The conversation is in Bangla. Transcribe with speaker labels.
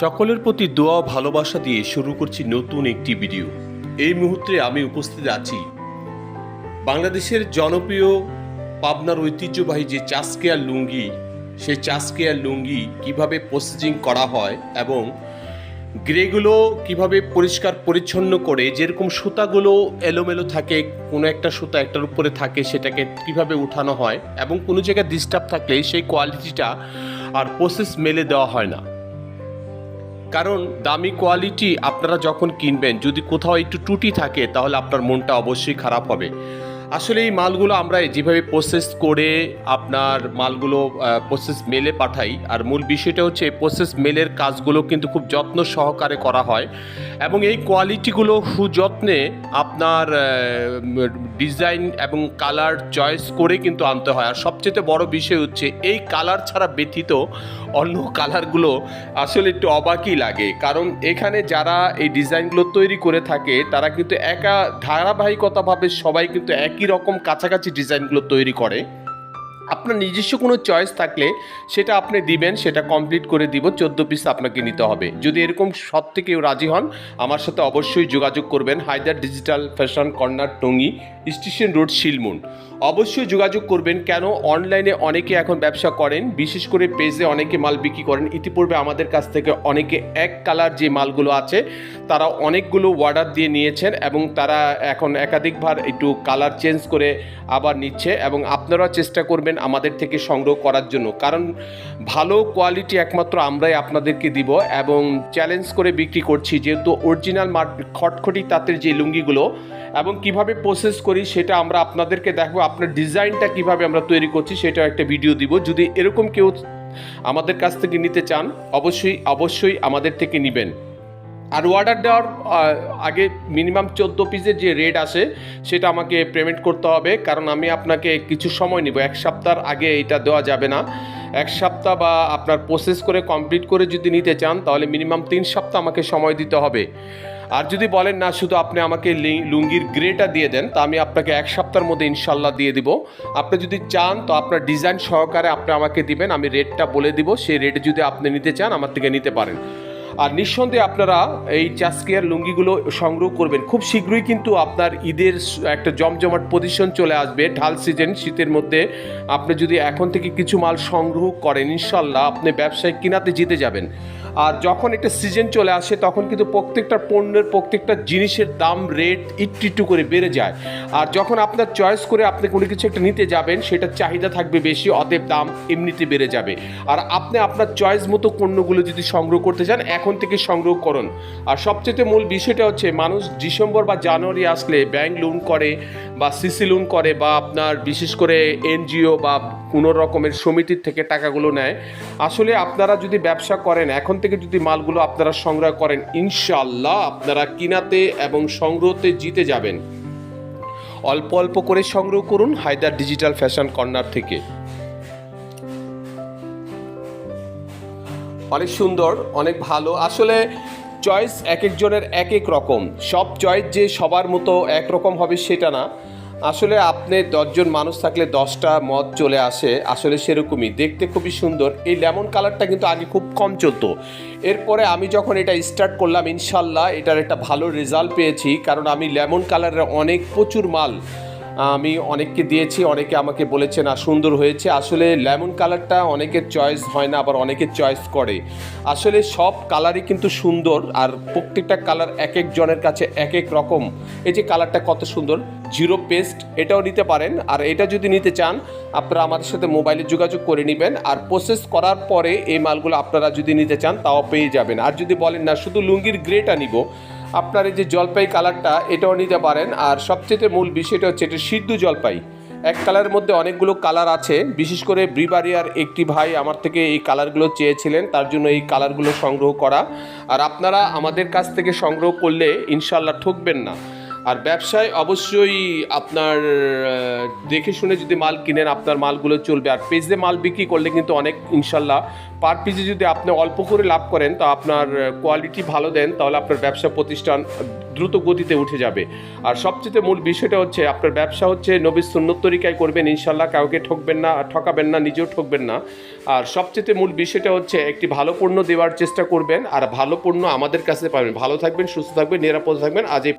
Speaker 1: সকলের প্রতি দোয়া ভালোবাসা দিয়ে শুরু করছি নতুন একটি ভিডিও। এই মুহূর্তে আমি উপস্থিত আছি বাংলাদেশের জনপ্রিয় পাবনার ঐতিহ্যবাহী যে চাষকেয়ার লুঙ্গি, সেই চাষকেয়ার লুঙ্গি কীভাবে প্রসেসিং করা হয় এবং গ্রেগুলো কীভাবে পরিষ্কার পরিচ্ছন্ন করে, যেরকম সুতাগুলো এলোমেলো থাকে, কোনো একটা সুতা একটার উপরে থাকে, সেটাকে কীভাবে উঠানো হয় এবং কোনো জায়গায় ডিস্টার্ব থাকলে সেই কোয়ালিটিটা আর প্রসেস মেলে দেওয়া হয় না। কারণ দামি কোয়ালিটি আপনারা যখন কিনবেন, যদি কোথাও একটু টুটি থাকে, তাহলে আপনার মনটা অবশ্যই খারাপ হবে। আসলে এই মালগুলো আমরা যেভাবে প্রসেস করে আপনার মালগুলো প্রসেস মেলে পাঠাই, আর মূল বিষয়টা হচ্ছে প্রসেস মেলের কাজগুলো কিন্তু খুব যত্ন সহকারে করা হয় এবং এই কোয়ালিটিগুলো সুযত্নে আপনার ডিজাইন এবং কালার চয়েস করে কিন্তু আনতে হয়। আর সবচেয়ে বড় বিষয় হচ্ছে এই কালার ছাড়া ব্যতীত অন্য কালারগুলো আসলে একটু অবাকই লাগে। কারণ এখানে যারা এই ডিজাইনগুলো তৈরি করে থাকে, তারা কিন্তু একা ধারাবাহিকতাভাবে সবাই কিন্তু একই রকম কাছাকাছি ডিজাইনগুলো তৈরি করে? আপনার নিজস্ব কোনো চয়েস থাকলে সেটা আপনি দিবেন, সেটা কমপ্লিট করে দিব, চোদ্দ পিস আপনাকে নিতে হবে। যদি এরকম সব কেউ রাজি হন, আমার সাথে অবশ্যই যোগাযোগ করবেন। Haider digital fashion corner Tongi station road Shilmun অবশ্যই যোগাযোগ করবেন। কেন? অনলাইনে অনেকে এখন ব্যবসা করেন, বিশেষ করে পেজে অনেকে মাল বিক্রি করেন। ইতিপূর্বে আমাদের কাছ থেকে অনেকে এক কালার যে মালগুলো আছে, তারা অনেকগুলো অর্ডার দিয়ে নিয়েছেন এবং তারা এখন একাধিকবার একটু কালার চেঞ্জ করে আবার নিচ্ছে এবং আপনারা চেষ্টা করবেন আমাদের থেকে সংগ্রহ করার জন্য। কারণ ভালো কোয়ালিটি একমাত্র আমরাই আপনাদেরকে দিব এবং চ্যালেঞ্জ করে বিক্রি করছি। যেহেতু অরিজিনাল খটখটি তাঁতের যে লুঙ্গিগুলো এবং কীভাবে প্রসেস করি সেটা আমরা আপনাদেরকে দেখব। আপনার ডিজাইনটা কীভাবে আমরা তৈরি করছি সেটা একটা ভিডিও দিব। যদি এরকম কেউ আমাদের কাছ থেকে নিতে চান, অবশ্যই অবশ্যই আমাদের থেকে নেবেন। আর অর্ডার দেওয়ার আগে মিনিমাম চোদ্দ পিসের যে রেট আসে সেটা আমাকে পেমেন্ট করতে হবে। কারণ আমি আপনাকে কিছু সময় নিব। এক সপ্তাহের আগে এটা দেওয়া যাবে না। এক সপ্তাহ বা আপনার প্রসেস করে কমপ্লিট করে যদি নিতে চান, তাহলে মিনিমাম তিন সপ্তাহ আমাকে সময় দিতে হবে। আর যদি বলেন না, শুধু আপনি আমাকে লুঙ্গির গ্রেটা দিয়ে দেন, তা আমি আপনাকে এক সপ্তাহের মধ্যে ইনশাল্লাহ দিয়ে দিব। আপনি যদি চান, তো আপনার ডিজাইন সহকারে আপনি আমাকে দিবেন, আমি রেটটা বলে দিব। সেই রেটে যদি আপনি নিতে চান, আমার থেকে নিতে পারেন। আর নিঃসন্দেহে আপনারা এই চাস্কিয়ার লুঙ্গিগুলো সংগ্রহ করবেন। খুব শীঘ্রই কিন্তু আপনার ঈদের একটা জমজমাট পজিশন চলে আসবে। ঢাল সিজন শীতের মধ্যে। আপনি যদি এখন থেকে কিছু মাল সংগ্রহ করেন, ইনশাল্লাহ আপনি ব্যবসায় কিনাতে জিতে যাবেন। আর যখন একটা সিজন চলে আসে, তখন কিন্তু প্রত্যেকটা পণ্যের, প্রত্যেকটা জিনিসের দাম রেট একটু একটু করে বেড়ে যায়। আর যখন আপনার চয়েস করে আপনি কোনো কিছু একটা নিতে যাবেন সেটার চাহিদা থাকবে বেশি, অতএব দাম এমনিতে বেড়ে যাবে। আর আপনি আপনার চয়েস মতো পণ্যগুলো যদি সংগ্রহ করতে চান, এখন থেকে সংগ্রহ করুন। আর সবচেয়ে মূল বিষয়টা হচ্ছে, মানুষ ডিসেম্বর বা জানুয়ারি আসলে ব্যাংক লোন করে বা সিসি লোন করে বা আপনার বিশেষ করে এনজিও বা কোনো রকমের সমিতির থেকে টাকাগুলো নেয়। আসলে আপনারা যদি ব্যবসা করেন, এখন থেকে যদি মালগুলো আপনারা সংগ্রহ করেন ইনশাল্লাহ আপনারা কিনাতে এবং সংগ্রহতে জিতে যাবেন। অল্প অল্প করে সংগ্রহ করুন হায়দার ডিজিটাল ফ্যাশন কর্নার থেকে। অনেক সুন্দর, অনেক ভালো। আসলে চয়েস এক একজনের এক এক রকম। সব চয়েস যে সবার মতো একরকম হবে সেটা না। আসলে আপনি দশজন মানুষ থাকলে দশটা মদ চলে আসে, আসলে সেরকমই। দেখতে খুবই সুন্দর। এই লেমন কালারটা কিন্তু আগে খুব কম চলতো। এরপরে আমি যখন এটা স্টার্ট করলাম, ইনশাল্লাহ এটার একটা ভালো রেজাল্ট পেয়েছি, কারণ আমি লেমন কালারের অনেক প্রচুর মাল আমি অনেককে দিয়েছি, অনেকে আমাকে বলেছে, না, সুন্দর হয়েছে। আসলে লেমন কালারটা অনেকের চয়েস হয় না, আবার অনেকের চয়েস করে। আসলে সব কালারই কিন্তু সুন্দর, আর প্রত্যেকটা কালার এক এক জনের কাছে এক এক রকম। এই যে কালারটা কত সুন্দর, জিরো পেস্ট, এটাও নিতে পারেন। আর এটা যদি নিতে চান, আপনারা আমাদের সাথে মোবাইলে যোগাযোগ করে নেবেন। আর প্রসেস করার পরে এই মালগুলো আপনারা যদি নিতে চান, তাও পেয়ে যাবেন। আর যদি বলেন, না, শুধু লুঙ্গির গ্রেটা নিব। আপনার এই যে জলপাই কালারটা, এটাও নিতে পারেন। আর সবচেয়ে মূল বিষয়টা হচ্ছে এটা সিদ্ধ জলপাই। এক কালারের মধ্যে অনেকগুলো কালার আছে। বিশেষ করে ব্রিবারিয়ার একটি ভাই আমার থেকে এই কালারগুলো চেয়েছিলেন, তার জন্য এই কালারগুলো সংগ্রহ করা। আর আপনারা আমাদের কাছ থেকে সংগ্রহ করলে ইনশাল্লাহ ঠকবেন না। আর ব্যবসায় অবশ্যই আপনার দেখে শুনে যদি মাল কিনেন, আপনার মালগুলো চলবে। আর পেজে মাল বিক্রি করলে কিন্তু অনেক, ইনশাল্লাহ পার পিজে যদি আপনি অল্প করে লাভ করেন, তো আপনার কোয়ালিটি ভালো দেন, তাহলে আপনার ব্যবসা প্রতিষ্ঠান দ্রুত গতিতে উঠে যাবে। আর সবচেয়ে মূল বিষয়টা হচ্ছে, আপনার ব্যবসা হচ্ছে নবীর সুন্নত তরিকায় করবেন, ইনশাল্লাহ, কাউকে ঠকবেন না, ঠকাবেন না, নিজেও ঠকবেন না। আর সবচেয়ে মূল বিষয়টা হচ্ছে, একটি ভালো পণ্য দেওয়ার চেষ্টা করবেন, আর ভালো পণ্য আমাদের কাছে পাবেন। ভালো থাকবেন, সুস্থ থাকবেন, নিরাপদ থাকবেন আজ